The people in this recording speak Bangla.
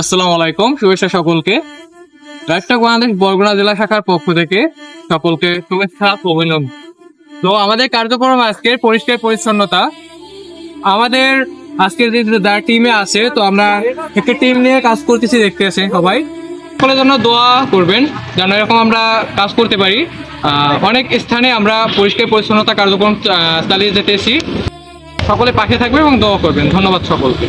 আসসালামু আলাইকুম, শুভেচ্ছা সকলকে। রাজটাক বাংলাদেশ বরগুনা জেলা শাখার পক্ষ থেকে সকলকে শুভেচ্ছা অভিনন্দন। তো আমাদের কার্যক্রম আজকে পরিষ্কার পরিচ্ছন্নতা। আমাদের আজকের যে দার টিমে আছে, তো আমরা একটা টিম নিয়ে কাজ করতেছি দেখতে আছে সবাই। সকলের জন্য দোয়া করবেন, যেন এরকম আমরা কাজ করতে পারি। অনেক স্থানে আমরা পরিষ্কার পরিচ্ছন্নতা কার্যক্রম চালিয়ে যেতেছি। সকলে পাশে থাকবে এবং দোয়া করবেন। ধন্যবাদ সকলকে।